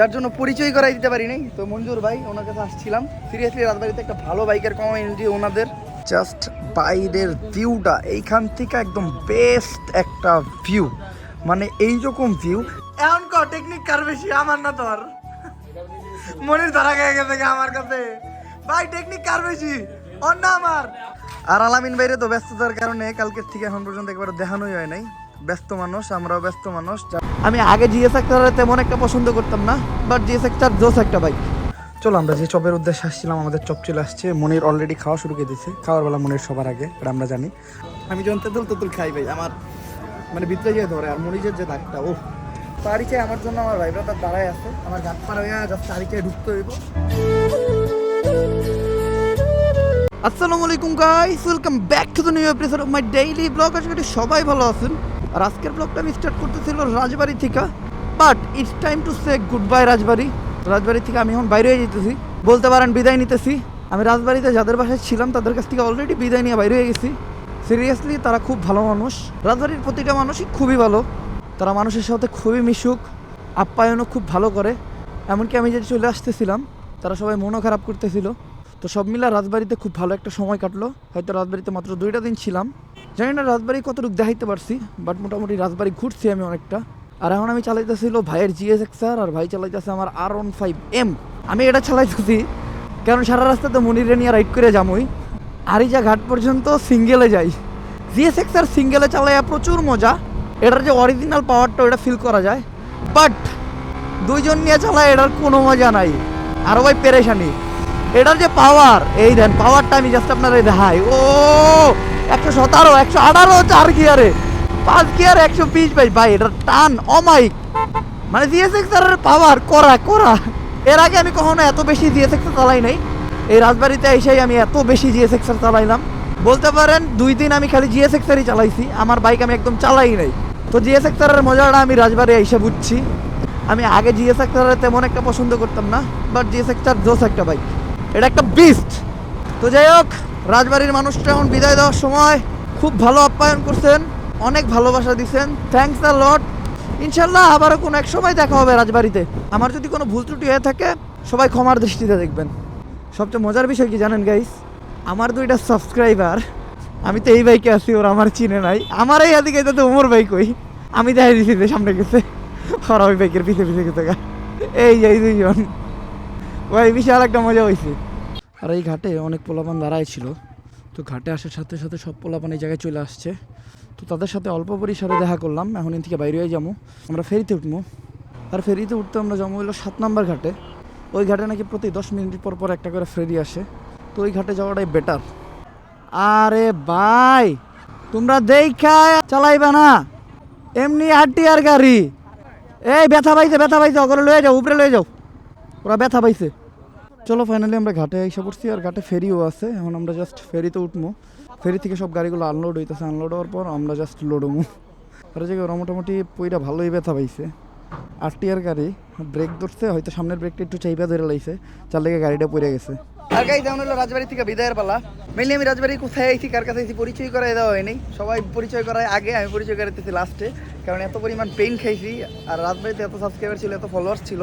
যার জন্য পরিচয় করাই দিতে পারি নাই তো মঞ্জুর ভাই, ওনার কাছে আসছিলাম। সিরিয়াসলি রাজবাড়িতে একটা ভালো বাইকের কমিউনিটি ওনাদের। জাস্ট বাইরের ভিউটা এইখান থেকে একদম বেস্ট একটা ভিউ মানে এই রকম ভিউ এমন ক টেকনিক কার বেশি? আমার না তোর? মনির ধরা গেছে গেছে আমার কাছে। ভাই টেকনিক কার বেশি? না আমার। আর আলামিন বাইরে তো ব্যস্ততার কারণে কালকের থেকে এখন পর্যন্ত একবার দেখানোই হয় নাই। ব্যস্ত মানুষ আমরাও ব্যস্ত মানুষ আমি আগে জিএস একটা তেমন একটা পছন্দ করতাম না বাট জিএস একটা জোস একটা বাইক চলো আমরা যে চপের উদ্দেশ্যে আসছিলাম আমাদের চপ চলে আসছে। মনির অলরেডি খাওয়া শুরু করে দিয়েছে। খাওয়ার বেলা মনির সবার আগে এটা আমরা জানি। আমি যখন তেঁতুল তেঁতুল খাই ভাই আমার মানে ভিতরে গিয়ে ধরে আর মরিচের যে দাগটা ও তারিখে আমার জন্য আমার ভাই ব্রাদার দাঁড়ায় আছে। আমার গাছ পার হয়ে জাস্ট তারিখে ঢুকতে হইব। আসসালামু আলাইকুম guys welcome back to the new episode of my daily blog আশা করি সবাই ভালো আছেন। আর আজকের ব্লগটা আমি স্টার্ট করতেছিল রাজবাড়ি থেকে। But it's time to say goodbye Rajbari. Rajbari থেকে আমি এখন বাইরে হয়ে যেতেছি। বলতে পারেন বিদায় নিতেছি। আমি রাজবাড়িতে যাদের বাসায় ছিলাম, তাদের কাছ থেকে অলরেডি বিদায় নিয়ে বাইরে হয়ে গেছি। সিরিয়াসলি তারা খুব ভালো মানুষ। রাজবাড়ির প্রতিটা মানুষই খুবই ভালো। তারা মানুষের সাথে খুবই মিশুক। আপ্যায়নও খুব ভালো করে। এমনকি আমি যে চলে আসতেছিলাম, তারা সবাই মনও খারাপ করতেছিল। তো সব মিলা রাজবাড়িতে খুব ভালো একটা সময় কাটলো। হয়তো রাজবাড়িতে মাত্র দুইটা দিন ছিলাম। জানি না রাজবাড়ি কতটুকু দেখাইতে পারছি বাট মোটামুটি রাজবাড়ি ঘুরছি আমি অনেকটা। আর এখন আমি চালাইতেছিল ভাইয়ের জিএস এক্সার আর ভাই চালাইতেছে আমার আর ওয়ান ফাইভ এম আমি এটা চালাইতেছি, কারণ সারা রাস্তাতে মনিরে নিয়ে রাইড করে যামই। আরিজা ঘাট পর্যন্ত সিঙ্গেলে যাই। জিএস এক্সার সিঙ্গেলে চালাইয়া প্রচুর মজা। এটার যে অরিজিনাল পাওয়ারটা ওটা ফিল করা যায়। বাট দুইজন নিয়ে চালায় এটার কোনো মজা নাই। আরও ভাই পেরেশানি। এটার যে পাওয়ার এই দেন পাওয়ারটা আমি জাস্ট আপনারা দেখাই। ও! একশো সতেরো, একশো আঠারো চার গিয়ারে পাঁচ গিয়ারে একশো বিশ ভাই। ভাই এটার টান অমাইক মানে জিএসএক্স এর পাওয়ার করা করা। এর আগে আমি কখনো এত বেশি জিএসএক্স চালাই নাই। এই রাজবাড়িতে এসেই আমি এত বেশি জিএসএক্স চালাইলাম। বলতে পারেন, দুই দিন আমি খালি জিএসএক্স এরই চালাইছি। আমার বাইক আমি একদম চালাই নাই। তো জিএসএক্স এর মজাটা আমি রাজবাড়ি এসে বুঝছি। আমি আগে জিএসএক্স এর তেমন একটা পছন্দ করতাম না বাট জিএসএক্স আর জোস একটা বাইক এটা একটা বিস্ট তো যাই হোক রাজবাড়ির মানুষটা এখন বিদায় দেওয়ার সময় খুব ভালো আপ্যায়ন করছেন, অনেক ভালোবাসা দিচ্ছেন। থ্যাংকস আ লট ইনশাল্লাহ আবারও কোনো এক সময় দেখা হবে রাজবাড়িতে। আমার যদি কোনো ভুল ত্রুটি হয়ে থাকে, সবাই ক্ষমার দৃষ্টিতে দেখবেন। সবচেয়ে মজার বিষয় কি জানেন গাইস আমার দুইটা সাবস্ক্রাইবার আমি তো এই বাইকে আছি, ওরা আমার চিনে নাই। আমার এই এদিকে তো ওমর বাইক ওই। আমি দেখাই দিছি যে সামনে গেছে। ওরা ওই বাইকের পিছে পিছে গেছে। এই এই দুইজন। ভাই বিশাল একটা মজা হয়েছে আর এই ঘাটে অনেক পোলাপান দাঁড়ায় ছিল। তো ঘাটে আসার সাথে সাথে সব পোলাপান এই জায়গায় চলে আসছে। তো তাদের সাথে অল্প পরিসরে দেখা করলাম। এখন এর থেকে বাইরে হয়ে যাব। আমরা ফেরিতে উঠবো। আর ফেরিতে উঠতে আমরা জমা হইল সাত নম্বর ঘাটে। ওই ঘাটে নাকি প্রতি দশ মিনিট পর পর একটা করে ফেরি আসে। তো ওই ঘাটে যাওয়াটাই বেটার আরে ভাই, তোমরা দেখা চালাইবে না। এমনি আর গাড়ি। এই ব্যথা পাইছে ব্যথা পাইছে। ওগুলো লয়ে যাও, উপরে লয়ে যাও। ওরা ব্যথা পাইছে। চলো ফাইনালি আমরা ঘাটে এসে পড়ছি আর ঘাটে ফেরিও আছে। এখন আমরা জাস্ট ফেরিতে উঠবো ফেরি থেকে সব গাড়িগুলো আনলোড হইতেছে। আনলোড হওয়ার পর আমরা জাস্ট লোড আর যে মোটামুটি পইটা ভালোই ব্যথা পাইছে। আর টিয়ার গাড়ি ব্রেক ধরছে, হয়তো সামনের ব্রেকটা একটু চাইপা ধরে লাইছে। চার লেগে গাড়িটা পড়ে গেছে। আর গাই যেমন হলো রাজবাড়ি থেকে বিদায়ের পালা। মেনলি আমি রাজবাড়ি কোথায় আইছি, কার কাছে আইছি, পরিচয় করাই দেওয়া হয়নি। সবাই পরিচয় করায় আগে, আমি পরিচয় করাইতেছি লাস্টে কারণ এত পরিমাণ পেইন খাইছি। আর রাজবাড়িতে এত সাবস্ক্রাইবার ছিল, এত ফলোয়ার্স ছিল।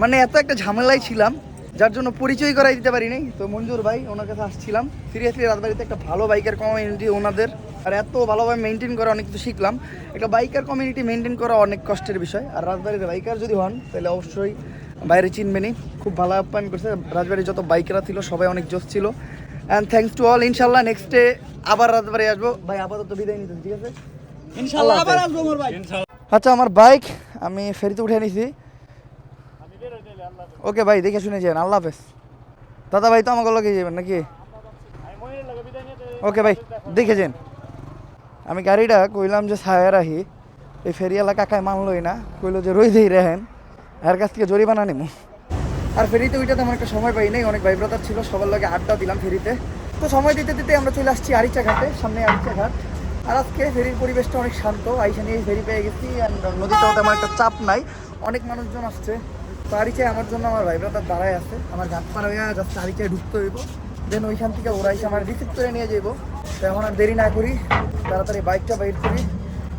মানে এত একটা ঝামেলায় ছিলাম। যার জন্য পরিচয় করাই দিতে পারি নাই তো মঞ্জুর ভাই ওনার কাছে আসছিলাম। সিরিয়াসলি রাজবাড়িতে একটা ভালো বাইকের কমিউনিটি ওনাদের। আর এত ভালোভাবে মেনটেন করা অনেক কিছু শিখলাম। একটা বাইকার কমিউনিটি মেনটেন করা অনেক কষ্টের বিষয়। আর রাজবাড়িতে বাইকার যদি হন তাহলে অবশ্যই বাইরে চিনবেনই। খুব ভালো আপ্যায়ন করছে। রাজবাড়ির যত বাইকরা ছিল সবাই অনেক জোশ ছিল। অ্যান্ড থ্যাংকস টু অল ইনশাল্লাহ নেক্সট ডে আবার রাজবাড়ি আসব। ভাই আপাতত বিদায় নিতে ঠিক আছে? ইনশাআল্লাহ আল্লাহ আবার আসব আমার ভাই। আচ্ছা আমার বাইক আমি ফেরিতে উঠে নিছি। ওকে ভাই, দেখে শুনে যান, আল্লাহ হাফেজ। দাদা ভাই তো আমাকে লগে যাবেন নাকি? ওকে ভাই, দেখে যান। আমি গাড়িটা কইলাম যে ছায়া রাহি, এই ফেরিওয়ালা কাকায় মানলই না, কইলো যে রই দেই রেহেন, এর কাছ থেকে জরিমানা নিমু। আর ফেরিতে ওইটা তেমন একটা সময় পাই নাই, অনেক ভাই ব্রাদার ছিল, সবার লগে আড্ডা দিলাম ফেরিতে। তো সময় দিতে দিতে আমরা চলে আসছি আরিচা ঘাটে সামনে আরিচা ঘাট আর আজকে ফেরির পরিবেশটা অনেক শান্ত, আইসা নিয়ে ফেরি পেয়ে গেছি আর নদীতেও তেমন একটা চাপ নাই। অনেক মানুষজন আসছে। তো আরিচায় আমার জন্য আমার ভাই ব্রাদার দাঁড়ায় আছে। আমার পার হয়ে জাস্ট আরিচায় ঢুকতে হইব। দেন ওইখান থেকে ওরা এসে আমার রিসিভ করে নিয়ে যাব তো এখন আর দেরি না করি, তাড়াতাড়ি বাইকটা বাইর করি।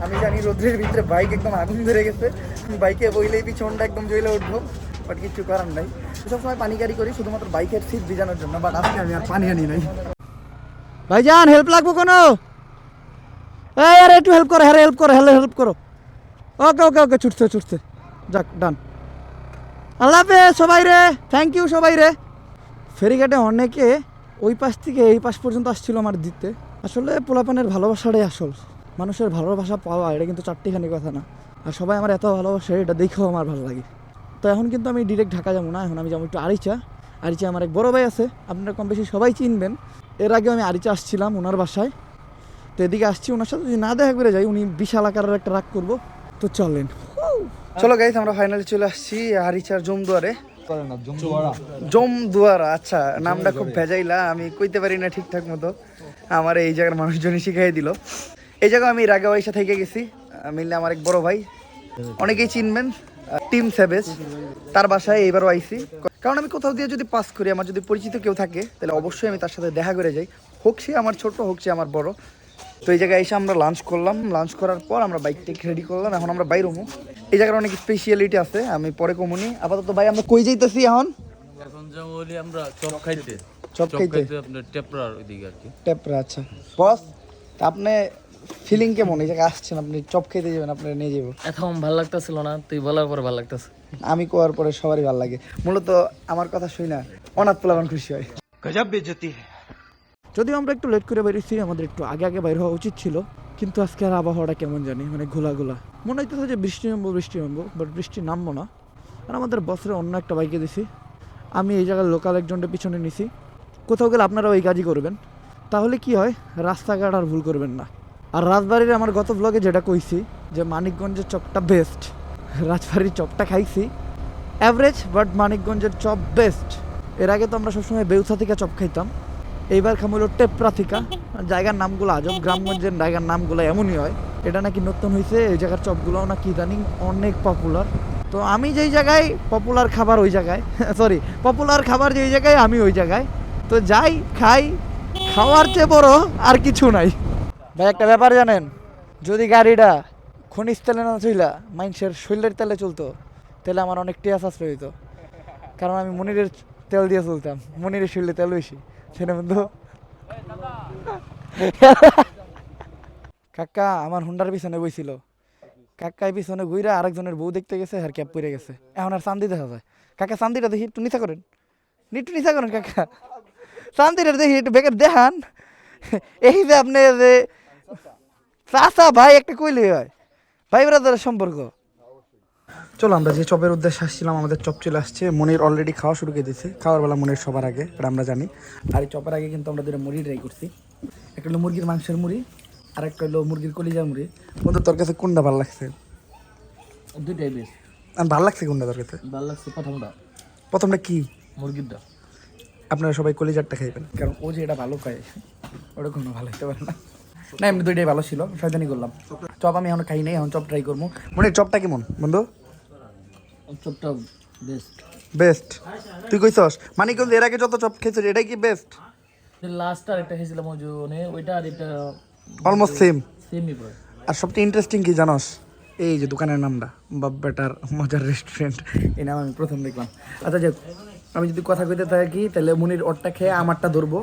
আমি জানি রোদ্রের ভিতরে বাইক একদম আগুন ধরে গেছে। বাইকে বইলেই পিছনটা একদম জ্বলে উঠবো বাট কিছু করার নাই। সবসময় পানি গাড়ি করি, শুধুমাত্র বাইকের সিট ভিজানোর জন্য বাট আজকে আমি আর পানি আনি নাই। ভাইজান হেল্প লাগবো কোনো? এই, আরে একটু হেল্প করো হ্যাঁ হেল্প করো হ্যালো হেল্প করো। ওকে ওকে ওকে, ছুটছে ছুটছে। যাক ডান আল্লাহ সবাই রে। থ্যাংক ইউ সবাই রে। ফেরিঘাটে অনেকে ওই পাশ থেকে এই পাশ পর্যন্ত আসছিল আমার দিতে। আসলে পোলাপানের ভালোবাসাটাই আসল। মানুষের ভালোবাসা পাওয়া, এটা কিন্তু চারটিখানি কথা না। আর সবাই আমার এত ভালোবাসে, এটা দেখেও আমার ভালো লাগে। তো এখন কিন্তু আমি ডিরেক্ট ঢাকা যাব না, এখন আমি যাব একটু আরিচা। আরিচা আমার এক বড় ভাই আছে, আপনারা কম বেশি সবাই চিনবেন। এর আগে আমি আরিচা আসছিলাম ওনার বাসায়। তো এদিকে আসছি ওনার সাথে, যদি না দেখা করে যাই, উনি বিশাল আকারের একটা রাগ করব। তো চলেন। চলো গাইস আমরা ফাইনালি চলে আসছি হারিচার জমদুয়ারে। জমদুয়ারা। আচ্ছা নামটা খুব ভেজাইলা আমি কইতে পারি না ঠিকঠাক মতো। আমার এই জায়গার মানুষজনই শিখাই দিল। এই জায়গায় আমি রাগা বাইসা থেকে গেছি মিললে আমার এক বড় ভাই। অনেকেই চিনবেন টিম সেভেজ তার বাসায় এইবারও আইসি কারণ আমি কোথাও দিয়ে যদি পাস করি আমার যদি পরিচিত কেউ থাকে তাহলে অবশ্যই আমি তার সাথে দেখা করে যাই। হোক সে আমার ছোট হোক সে আমার বড়। তো এই জায়গায় এসে আমরা লাঞ্চ করলাম। লাঞ্চ করার পর আমরা বাইকটাকে রেডি করলাম। এখন আমরা বাইর হব এই জায়গার অনেক স্পেশালিটি আছে আমি পরে কমুনি আপাতত ভাই আমরা কই যাইতেছি এখন? এখন যাব আমরা চপ খাইতে। চপ খাইতে। আপনার টেপরার ওইদিকে আর কি। টেপরা আচ্ছা। বস আপনি ফিলিং কেমন? এই জায়গায় আসছেন আপনি চপ খেতে যাবেন আপনি নিয়ে যাব। এখন ভালো লাগতেছিল না তুই বলার পর ভালো লাগতেছে। আমি কোয়ার পরে সবারই ভালো লাগে। মূলত আমার কথা শুই না অনাথ পোলাবান খুশি হয়। যদিও আমরা একটু লেট করে বেরিয়েছি, আমাদের একটু আগে আগে বাইর হওয়া উচিত ছিল, কিন্তু আজকে আর আবহাওয়াটা কেমন জানি মানে ঘোলা ঘোলা মনে হইতেছে যে বৃষ্টি নামবো বৃষ্টি নামবো বাট বৃষ্টি নামবো না। আর আমাদের বসরে অন্য একটা বাইকে দিছি। আমি এই জায়গার লোকাল একজনটা পিছনে নিছি। কোথাও গেলে আপনারা ওই কাজই করবেন। তাহলে কি হয়? রাস্তাঘাট আর ভুল করবেন না। আর রাজবাড়ির আমার গত ব্লগে যেটা কইছি, যে মানিকগঞ্জের চপটা বেস্ট রাজবাড়ির চপটা খাইছি। অ্যাভারেজ বাট মানিকগঞ্জের চপ বেস্ট এর আগে তো আমরা সবসময় বেউসা থেকে চপ খাইতাম। এইবার খাম হলো টেপরা থিকা জায়গার নামগুলো আজব, গ্রামগঞ্জের জায়গার নামগুলো এমনই হয়। এটা নাকি নতুন হয়েছে এই জায়গার চপগুলো নাকি ইদানিং অনেক পপুলার তো আমি যেই জায়গায় পপুলার খাবার ওই জায়গায় সরি পপুলার খাবার যেই জায়গায়, আমি ওই জায়গায়। তো যাই, খাই, খাওয়ার চেয়ে বড় আর কিছু নাই। ভাই, একটা ব্যাপার জানেন, যদি গাড়িটা খনিজ তেলে না চইলা মাইন্সের শৈলের তেলে চলতো, তাহলে আমার অনেক টিয়া সাশ্রয় হইতো। কারণ আমি মনিরের তেল দিয়ে চলতাম। মনিরের শৈলে তেল বেশি, সেটা বন্ধু। কাকা, আমার হুন্ডার পিছনে বইছিল। কাকাই পিছনে ঘুরে আরেকজনের বউ দেখতে গেছে, আর ক্যাপ পরে গেছে। এখন আর চান্দি দেখা যায়। কাকা, চান্দিটা দেখি একটু নিচা করেন। একটু নিচা করেন, কাকা। চান্দিটা দেখি একটু বেকার দেখান। এই যে আপনি যে চাচা ভাই একটা কইলে হয়। ভাই ব্রাদারের সম্পর্ক। চলো আমরা যে চপের উদ্দেশ্যে আসছিলাম আমাদের চপ চলে আসছে। মনির অলরেডি খাওয়া শুরু করে দিয়েছে। খাওয়ার বেলা মনির সবার আগে এটা আমরা জানি। আর এই চপের আগে কিন্তু আমরা দুটো মুড়ি ট্রাই করছি। একটা হলো মুরগির মাংসের মুড়ি আর একটা হলো মুরগির কলিজার মুড়ি। বন্ধু তোর কাছে কোনটা ভালো লাগছে? দুইটাই বেশ আর ভালো লাগছে কোনটা তোর কাছে? ভালো লাগছে প্রথমটা। প্রথমটা কি? মুরগিরটা। আপনারা সবাই কলিজারটা খাইবেন। কারণ ও যে এটা ভালো খায় ওটা কোনো ভালো হতে পারে না। না এমনি দুইটাই ভালো ছিল শয়তানি করলাম। চপ আমি এখন খাই নাই এখন চপ ট্রাই করব। মনে চপটা কেমন বন্ধু? চপটা বেস্ট বেস্ট তুই কইছস? মানিকগঞ্জ এর আগে যত চপ খেয়েছিস এটাই কি বেস্ট লাস্ট আর একটা খেয়েছিলাম ওইটা আর এটা অলমোস্ট সেম সেমই প্রায় আর সবচেয়ে ইন্টারেস্টিং কি জানোস? এই যে দোকানের নামটা বাপ বেটার মজার রেস্টুরেন্ট এই নাম আমি প্রথম দেখলাম। আচ্ছা যাক আমি যদি কথা কইতে থাকি তাহলে মুনির ওরটা খেয়ে আমারটা ধরবো।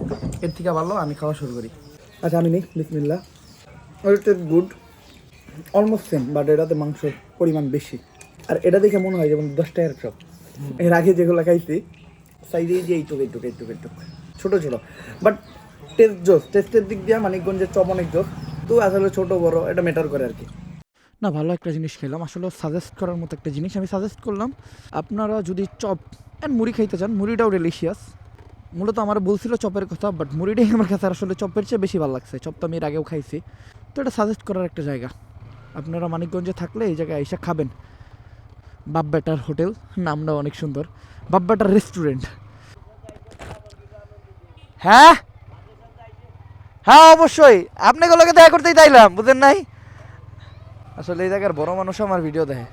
এর থেকে ভালো আমি খাওয়া শুরু করি। আচ্ছা আমি নেই। বিসমিল্লা গুড অলমোস্ট সেম বাট এটাতে মাংসের পরিমাণ বেশি। আর এটা দেখে মনে হয় যেমন দশ টাকার এর আগে যেগুলো খাইছি সাইজে যে এইটুক এইটুক এইটুক এইটুক। ছোটো ছোটো বাট টেস্ট জোস টেস্টের দিক দিয়ে মানিকগঞ্জের চপ অনেক জোস তো আসলে ছোটো, বড়, এটা ম্যাটার করে আর কি না, ভালো একটা জিনিস খেলাম। আসলে সাজেস্ট করার মতো একটা জিনিস আমি সাজেস্ট করলাম। আপনারা যদি চপ অ্যান্ড মুড়ি খাইতে চান, মুড়িটাও ডেলিশিয়াস মূলত আমার বলছিল চপের কথা বাট মুড়িটাই আমার কাছে আসলে চপের চেয়ে বেশি ভালো লাগছে। চপ তো আমি এর আগেও খাইছি। তো এটা সাজেস্ট করার একটা জায়গা। আপনারা মানিকগঞ্জে থাকলে এই জায়গায় এসে খাবেন। বাপ বেটার হোটেল, নামটা অনেক সুন্দর। বাপ বেটার রেস্টুরেন্ট হ্যাঁ? হ্যাঁ অবশ্যই। আপনি আপনাকে দেখা করতেই তাইলাম বুঝেন নাই? আসলে এই জায়গার বড় মানুষ আমার ভিডিও দেখে।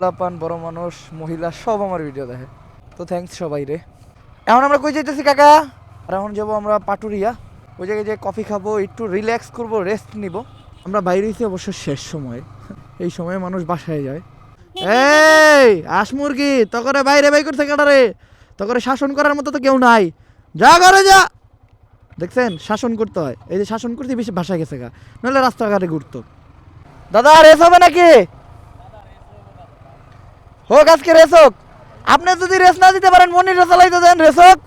লাপান, বড় মানুষ, মহিলা, সব আমার ভিডিও দেখে। তো থ্যাঙ্কস সবাই রে। এখন আমরা কই যাইতেছি, কাকা? আর এখন যাব আমরা পাটুরিয়া। ওই জায়গায় যে কফি খাব, একটু রিল্যাক্স করব রেস্ট নিব। আমরা বাইরে হইছি অবশ্য শেষ সময়। এই সময়ে মানুষ বাসায় যায়। এই, আস মুরগি, তকরে বাইরে বাই করছে তকরে শাসন করার মতো তো কেউ নাই। যা করে যা। দেখছেন, শাসন করতে হয়। এই যে শাসন করতে বেশি ভাষা গেছে গা। নাহলে রাস্তাঘাটে ঘুরতো। দাদা হবে নাকি? হোক, আজকে রেস হোক। আপনি যদি রেস না দিতে পারেন, মনির চালাইতে দেন, রেস হোক।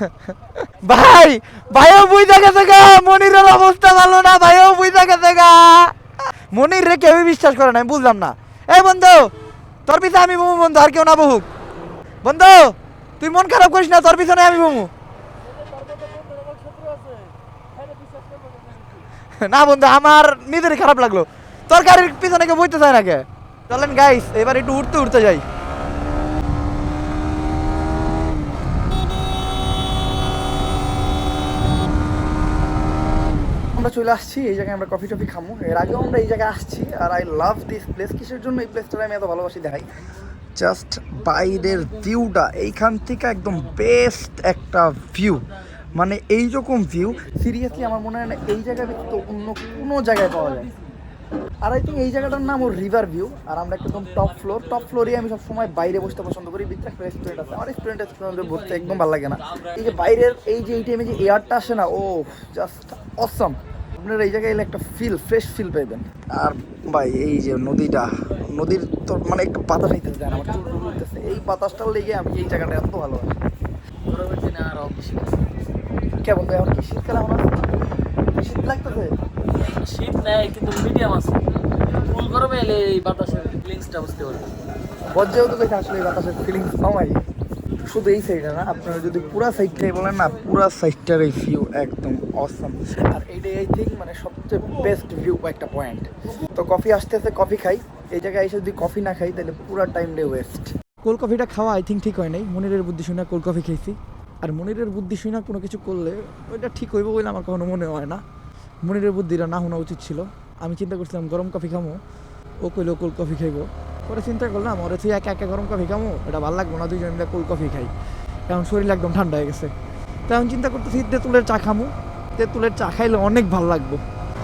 ভাই, ভাইও বুঝতে গেছে গা, মনিরের অবস্থা ভালো না, ভাইও বুঝতে গেছে গা। মনির রে কেউই বিশ্বাস করে না বুঝলাম না। এই বন্ধু, তোর পিছনে আমি বমু বন্ধু, আর কেউ না বহুক। বন্ধু, তুই মন খারাপ করিস না, তোর পিছনে আমি বমু। না বন্ধু, আমার নিজেরই খারাপ লাগল। তোর গাড়ির পিছনে কেউ বইতে চায় না কে? চলেন গাইস এবার একটু উঠতে উঠতে যাই। আমরা চলে আসছি, এই জায়গায় আমরা কফি টফি খামো। এর আগেও আমরা এই জায়গায় আসছি, আর আই লাভ দিস প্লেস কিসের জন্য এই প্লেসটা আমি এত ভালোবাসি দেখাই? জাস্ট বাইরের ভিউটা এইখান থেকে একদম বেস্ট একটা ভিউ মানে এইরকম ভিউ সিরিয়াসলি আমার মনে হয় না এই জায়গায় তো অন্য কোনো জায়গায় পাওয়া যায়। আর আই থিঙ্ক এই জায়গাটার নাম ওর রিভার ভিউ আর আমরা একদম টপ ফ্লোর টপ ফ্লোরে আমি সবসময় বাইরে বসতে পছন্দ করি ভিতরে একটা রেস্টুরেন্ট আছে। আমার রেস্টুরেন্ট রেস্টুরেন্টে ঘুরতে একদম ভালো লাগে না। এই যে বাইরের, এই যে এই টাইমে যে এয়ারটা আসে না ও জাস্ট অসম আপনারা এই জায়গায় এলে একটা ফিল ফ্রেশ ফিল পাইবেন। আর ভাই, এই যে নদীটা, নদীর তো মানে একটু বাতাস নিতে দেন আমার চুল উঠতেছে। এই বাতাসটার লেগে আমি এই জায়গাটা এত ভালো পরবর্তী না, আরও কেমন এখন কি শীতকাল আছে? শীত লাগতেছে? শীত নেই কিন্তু মিডিয়াম আছে। ফুল গরমে এলে এই বাতাসের ফিলিংসটা বুঝতে পারবে বজ্রেও তো দেখে আসলে এই বাতাসের ফিলিংস পাওয়াই। শুধু এই সাইডে না আপনারা যদি পুরা সাইডটাই বলেন না পুরা সাইডটার এই ভিউ একদম অসম আর এইটাই আই থিঙ্ক মানে সবচেয়ে বেস্ট ভিউ একটা পয়েন্ট তো কফি আসতেছে কফি খাই। এই জায়গায় এসে যদি কফি না খাই তাহলে পুরা টাইম ডে ওয়েস্ট কোল্ড কফিটা খাওয়া আই থিঙ্ক ঠিক হয় নাই। মনিরের বুদ্ধি শুনে কোল্ড কফি খেয়েছি আর মনিরের বুদ্ধি শুনে কোনো কিছু করলে ওইটা ঠিক হইব বলে আমার কখনো মনে হয় না। মনিরের বুদ্ধিটা না শোনা উচিত ছিল। আমি চিন্তা করছিলাম, গরম কফি খামো? ও কইলো কোল্ড কফি খাইবো। পরে চিন্তা করলাম ওরে তুই একা একা গরম কফি খামো? এটা ভালো লাগবো না দুইজন মিলে কোল্ড কফি খাই। কারণ শরীর একদম ঠান্ডা হয়ে গেছে। তো এখন চিন্তা করতেছি, তেঁতুলের চা খামো। তেঁতুলের চা খাইলে অনেক ভালো লাগবো।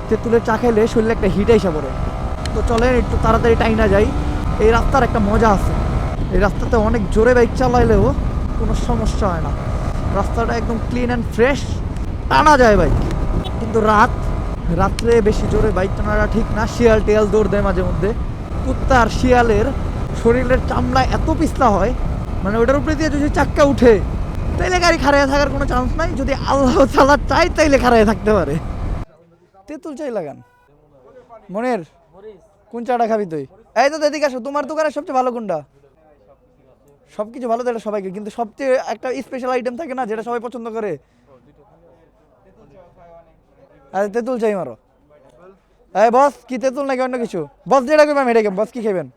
তেঁতুলের চা খাইলে শরীরে একটা হিট আইসা পড়ে। তো চলে একটু তাড়াতাড়ি টাইনা যাই। এই রাস্তার একটা মজা আছে। এই রাস্তাতে অনেক জোরে বাইক চালাইলেও কোনো সমস্যা হয় না। রাস্তাটা একদম ক্লিন অ্যান্ড ফ্রেশ টানা যায় বাইক। কিন্তু রাত, রাত্রে বেশি জোরে বাইক টানাটা ঠিক না, শিয়াল টিয়াল দৌড় দেয় মাঝে মধ্যে। কুত্তা আর শিয়ালের শরীরের চামড়া এত পিস্তা হয় মানে ওটার উপরে দিয়ে যদি চাক্কা উঠে, তাইলে গাড়ি খাড়াইয়া থাকার কোনো চান্স নাই। যদি আল্লাহ চালা চাই তাইলে খাড়াইয়া থাকতে পারে। তেঁতুল চাই লাগান। মনের, কোন চাটা খাবি তুই? এই তো এদিকে আসো, তোমার দোকানে সবচেয়ে ভালো কোনটা? সব কিছু ভালো দেয় সবাইকে, কিন্তু সবচেয়ে একটা স্পেশাল আইটেম থাকে না, যেটা সবাই পছন্দ করে? আরে তেঁতুল চাই মারো। এই বস, কি তেঁতুল নাকি অন্য কিছু? বস, যেটা কইবাম এটাকে বস, কি খাইবেন?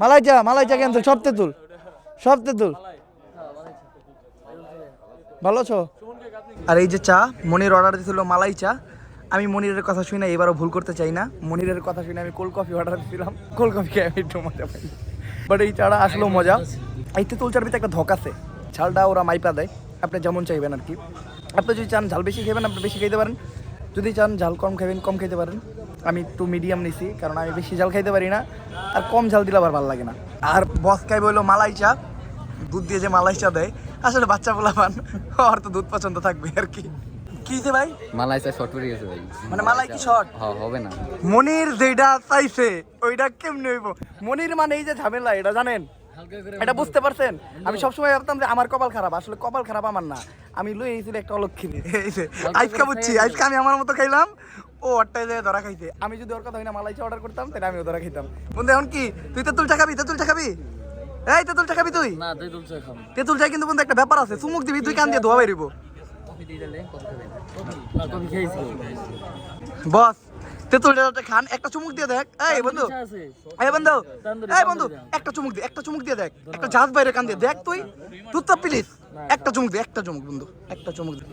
মালাই চা মালাই চা কেন সব তেঁতুল। সব তেঁতুল। ভালো আছো? আর এই যে চা, মনির অর্ডার দিয়েছিল মালাই চা আমি মনিরের কথা শুনে এবারও ভুল করতে চাই না। মনিরের কথা শুনে আমি কোল্ড কফি অর্ডার দিয়েছিলাম কোল্ড কফি খেয়ে আমি একটু মজা পাই বাট এই চাটা আসলেও মজা। এই তেঁতুল চার ভিতরে একটা ধক আছে। ওরা মাইপা দেয়। আপনি যেমন চাইবেন আর কি। আপনি যদি চান ঝাল বেশি খাবেন আপনি বেশি খাইতে পারেন। যদি চান ঝাল কম খাবেন কম খেতে পারেন। আমি একটু মিডিয়াম নিছি কারণ আমি বেশি ঝাল খাইতে পারি না। আর কম ঝাল দিলে আবার ভালো লাগে না। আর বস খাইবে হলো মালাই চা। দুধ দিয়ে যে মালাই চা দেয় আসলে বাচ্চা বলা পান ওর তো দুধ পছন্দ থাকবে আর কি। কি যে ভাই? মালাই চা শর্ট পড়ে গেছে ভাই। মানে মালাই কি শর্ট হবে না। মনির যেটা চাইছে ওইটা কেমনে হইব? মনির মানে এই যে ঝামেলা এটা জানেন? এটা বুঝতে পারছেন? আমি সবসময় ভাবতাম যে আমার কপাল খারাপ। আসলে কপাল খারাপ আমার না। আমি লই এইছিল একটা অলক্ষিণী আজকে বুঝছি আজকে আমি আমার মতো খাইলাম। ও ওরটাই যে ধরা খাইছে। আমি যদি ওর কথা হয় না মালাই অর্ডার করতাম তাহলে আমিও ধরা খাইতাম। বন্ধু এখন কি? তুই তেঁতুল চা খাবি তেঁতুল চা খাবি? এই তেঁতুল চা খাবি তুই? না তুই তুলছে খাম তেঁতুল চা কিন্তু বন্ধু একটা ব্যাপার আছে। চুমুক দিবি তুই কান দিয়ে ধোয়া বেরিব কফি দিয়ে দিলে কফি খাবেন কফি কফি বস। তেঁতুল খান একটা চুমুক দিয়ে দেখ। এই বন্ধু। এই বন্ধু। এই বন্ধু একটা চুমুক দে একটা চুমুক দিয়ে দেখ। একটা জাহাজ বাইরে কান দিয়ে দেখ তুই। তুই তো প্লিজ একটা চুমুক দে একটা চুমুক বন্ধু একটা চুমুক দে।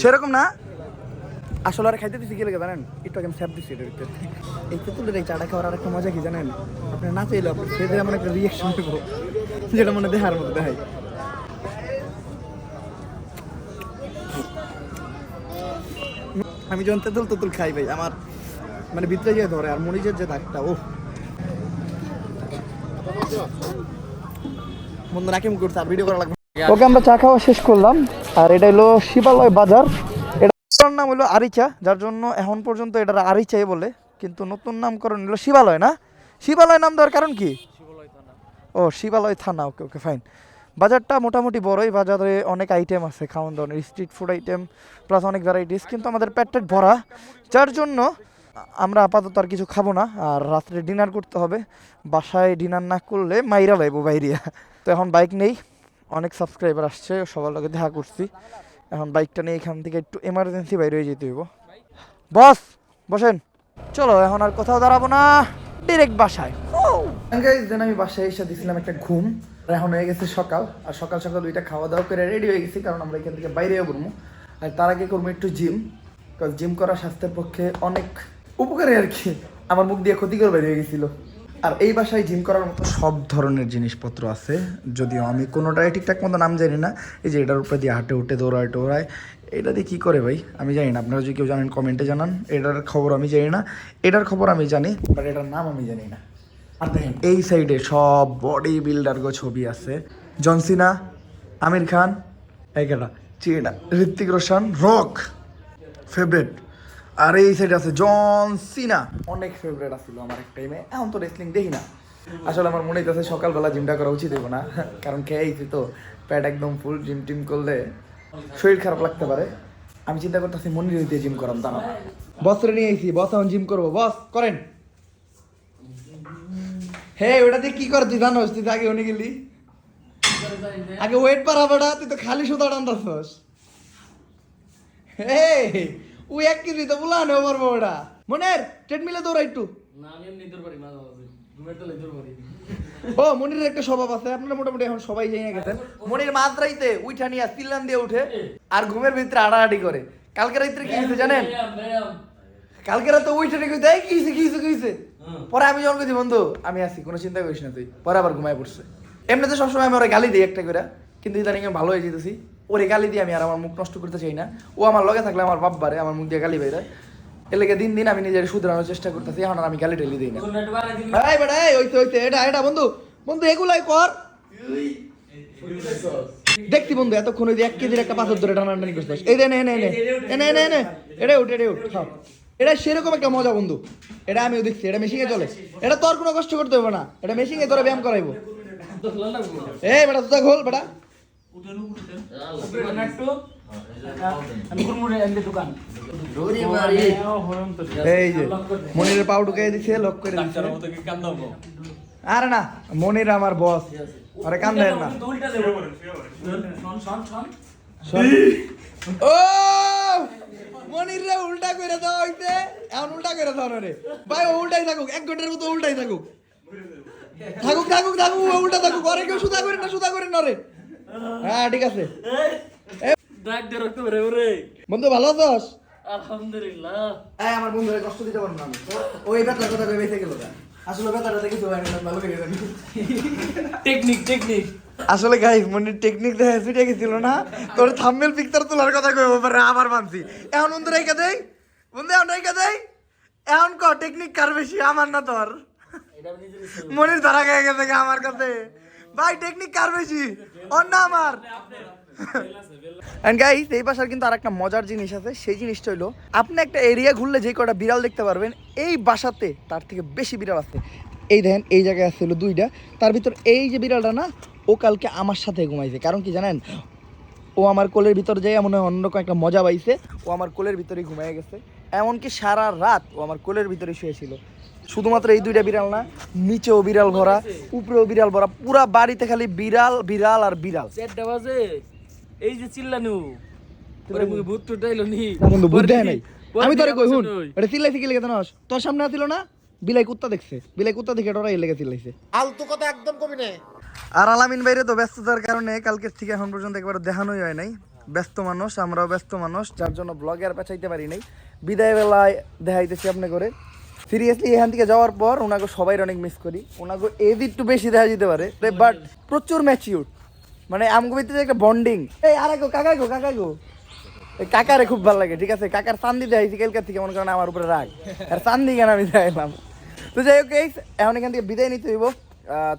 সেরকম না? আসলে আর খাইতে দিছি গেলে লাগে জানেন? একটু আগে আমি স্যাপ দিচ্ছি এটার ভিতরে। এই তেঁতুলের এই চাটা খাওয়ার আর একটা মজা কি জানেন? আপনি না চাইলে আপনি সেদের এমন একটা রিয়েকশন দেবো যেটা মনে দেখার মতো দেখাই আমি যখন তেঁতুল তেঁতুল খাই ভাই আমার মানে ভিতরে যে ধরে আর মরিচের যে দাগটা ও বন্ধু নাকি করছে আর ভিডিও করা লাগবে ওকে আমরা চা খাওয়া শেষ করলাম। আর এটা হলো শিবালয় বাজার। এটার নাম হলো আরিচা যার জন্য এখন পর্যন্ত এটা আরিচাই বলে কিন্তু নতুন নামকরণ হলো শিবালয় না? শিবালয় নাম দেওয়ার কারণ কি? ও শিবালয় থানা ওকে ওকে ফাইন বাজারটা মোটামুটি বড়ই, বাজারে অনেক আইটেম আছে, খাওয়ান দাওয়ানের স্ট্রিট ফুড আইটেম প্লাস অনেক ভ্যারাইটিস কিন্তু আমাদের পেট টেট ভরা। যার জন্য আমরা আপাতত আর কিছু খাব না, আর রাত্রে ডিনার করতে হবে। বাসায় ডিনার না করলে মাইরা লাইবো বাইরিয়া। তো এখন বাইক নেই, অনেক সাবস্ক্রাইবার আসছে, সবার লগে দেখা করছি। এখন বাইকটা নিয়ে এখান থেকে একটু এমার্জেন্সি বাইরে হয়ে যেতে হইব। বস, বসেন। চলো, এখন আর কোথাও দাঁড়াবো না ডিরেক্ট বাসায়। দেন আমি বাসায় এসে দিয়েছিলাম একটা ঘুম। এখন হয়ে গেছে সকাল। আর সকাল সকাল দুইটা খাওয়া দাওয়া করে রেডি হয়ে গেছি, কারণ আমরা এখান থেকে বাইরে করব আর তার আগে করব একটু জিম কারণ জিম করা স্বাস্থ্যের পক্ষে অনেক উপকারী আর কি। আমার মুখ দিয়ে ক্ষতিকর বেরিয়ে গেছিল। আর এই বাসায় জিম করার মতো সব ধরনের জিনিসপত্র আছে। যদিও আমি কোনোটাই ঠিকঠাক মতো নাম জানি না। এই যে এটার উপরে দিয়ে হাঁটে উঠে, দৌড়ায় টোড়ায়। এটা দিয়ে কী করে ভাই? আমি জানি না। আপনারা যদি কেউ জানেন কমেন্টে জানান। এটার খবর আমি জানি না। এটার খবর আমি জানি বাট এটার নাম আমি জানি না। দেখেন এই সাইডে সব বডি বিল্ডার গো ছবি আছে। জনসিনা আমির খান একেটা চিনা ঋত্বিক রোশন রক ফেভারেট আর এই সাইডে আছে জন সিনা অনেক ফেভারিট আছিল আমার এক টাইমে এখন তো রেসলিং দেখি না। আসলে আমার মনে হইতেছে সকালবেলা জিমটা করা উচিত হইব না, কারণ খেয়েছি তো প্যাট একদম ফুল জিম টিম করলে শরীর খারাপ লাগতে পারে। আমি চিন্তা করতেছি মনির দিয়ে জিম করাম তা না বসরে নিয়ে আইছি, বস এখন জিম করব, বস, করেন। হে ওটা দিয়ে কি করে তুই জানোস? তুই আগে উনি গেলি। আগে ওয়েট বাড়াবাড়া তুই তো খালি সুতা টানতাছস। হে ও এক কেজি তো বলা নে পারব ওটা। মনের ট্রেডমিলে দৌড়া একটু। না পারি পারি ও মনিরের একটা স্বভাব আছে আপনারা মোটামুটি এখন সবাই জেনে গেছেন মনির মাত্রাইতে উঠা নিয়ে সিল্লান দিয়ে উঠে আর ঘুমের ভিতরে আড়াআড়ি করে। কালকে রাত্রে কি হয়েছে জানেন। কালকে রাতে উঠে রেখে দেয় কি হয়েছে কি হয়েছে কি হয়েছে? পরে আমি যখন কইছি বন্ধু আমি আছি কোনো চিন্তা করিস না তুই পরে আবার ঘুমায় পড়ছে এমনিতে সবসময় আমি ওরা গালি দিই একটা করে কিন্তু ইদানিং আমি ভালো হয়ে যেতেছি ওরে গালি দিয়ে আমি আর আমার মুখ নষ্ট করতে চাই না ও আমার লগে থাকলে আমার বাপ বারে আমার মুখ দিয়ে গালি এর লেগে দিন দিন আমি নিজের শুধরানোর চেষ্টা করতেছি এখন আর আমি গালি টেলি দিই না বেটা এই ওইতে ওইতে এটা এটা বন্ধু বন্ধু এগুলাই কর দেখতি বন্ধু এতক্ষণ ওই এক কেজির একটা পাথর ধরে টানাটানি করছিস এই নে নে নে এনে এনে এনে এটা উঠ এটা উঠ এটা সেরকম একটা মজা বন্ধু। এটা আমিও দেখছি এটা মেশিনে চলে। এটা তোর কোনো কষ্ট করতে হবে না। এটা মেশিনে তোরা ব্যায়াম করাইবো। এই বেটা তুই খোল বেটা। এই যে মনিরের পাউ ঢুকাই দিছে লক করে দিছে। আরে না মনির আমার বস আরে কান দেন না। ও মনির রে উল্টা করে দাও হইতে এখন উল্টা করে দাও রে। ভাই ও উল্টাই থাকুক এক ঘণ্টার মতো উল্টাই থাকুক। থাকুক থাকুক থাকুক ও উল্টা থাকুক। ঘরে কেউ সুদা করে না সুদা করে না রে। হ্যাঁ ঠিক আছে। ডাক দিয়ে রাখতে পারে ওরে। বন্ধু ভালো আছস? আলহামদুলিল্লাহ। এই আমার বন্ধুরে কষ্ট দিতে পারব না আমি। ওই বেতার কথা কই বেঁচে গেল আসলে বেতারটা দেখি তো ভালো করে টেকনিক টেকনিক। আসলে গাইস মনির টেকনিক দেখে ফিটে গেছিল না? তোর থাম্বনেল পিকচার তোলার কথা কইব পারে আবার মানছি। এখন বন্ধু রেখে দেই, বন্ধু এখন রেখে দেই। এখন ক টেকনিক কার বেশি? আমার না তোর। মনির ধরা গেছে গেছে আমার কাছে। ভাই টেকনিক কার বেশি? ওর না আমার। এন্ড গাইস এই বাসার কিন্তু আর একটা মজার জিনিস আছে, সেই জিনিসটা হলো আপনি একটা এরিয়া ঘুরলে যে কটা বিড়াল দেখতে পারবেন, এই বাসাতে তার থেকে বেশি বিড়াল আছে। এই দেখেন, এই জায়গায় আছে দুইটা। তার ভিতর এই যে বিড়ালটা না ও কালকে আমার সাথে ঘুমাইছে। কারণ কি জানেন? ও আমার কোলের ভিতর যাই মনে হয় অন্য একটা মজা পাইছে। ও আমার কোলের ভিতরেই ঘুমিয়ে গেছে। এমনকি সারা রাত ও আমার কোলের ভিতরে শুয়েছিল। শুধুমাত্র এই দুইটা বিড়াল না নিচেও বিড়াল ভরা উপরেও বিড়াল ভরা পুরা বাড়িতে খালি বিড়াল বিড়াল আর বিড়াল। বাজে? এই যে চিল্লানু। পরে মুখে ভূত টুট নি। বন্ধু বুদ্ধি নাই। আমি তোরে দিকে কই হুন এটা চিল্লাইছে কি লেগে জানোস? তোর সামনে আছিল না বিলাই কুত্তা দেখছে। বিলাই কুত্তা দেখে ডরাই লেগে চিল্লাইছে। আলতু কথা একদম কবি নে আর আলামিন বাইরে তো ব্যস্ততার কারণে কালকের থেকে এখন পর্যন্ত একবার দেখানোই হয় নাই। ব্যস্ত মানুষ আমরাও ব্যস্ত মানুষ যার জন্য ব্লগে আর পেঁচাইতে পারি নাই। বিদায় বেলায় দেখাইতেছি আপনি করে সিরিয়াসলি এখান থেকে যাওয়ার পর ওনাকে সবাই অনেক মিস করি। ওনাকে এজ একটু বেশি দেখা যেতে পারে বাট প্রচুর ম্যাচিউর মানে আমগো ভিতরে একটা বন্ডিং এই আর গো কাকা গো কাকা গো। কাকারে খুব ভালো লাগে ঠিক আছে? কাকার চান্দি দেখাইছি কালকার থেকে মনে করেন আমার উপরে রাগ। আর চান্দি কেন আমি দেখাইলাম? তো যাই হোক এখন এখান থেকে বিদায় নিতে হইব।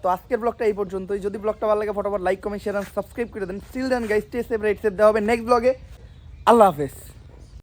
তো আজকের ব্লগটা এই পর্যন্তই। যদি ব্লগটা ভালো লাগে, ফটোফট লাইক কমেন্ট শেয়ার সাবস্ক্রাইব করে দেন। Still then guys stay safe right safe দেওয়া হবে নেক্সট ব্লগে আল্লাহ হাফেজ।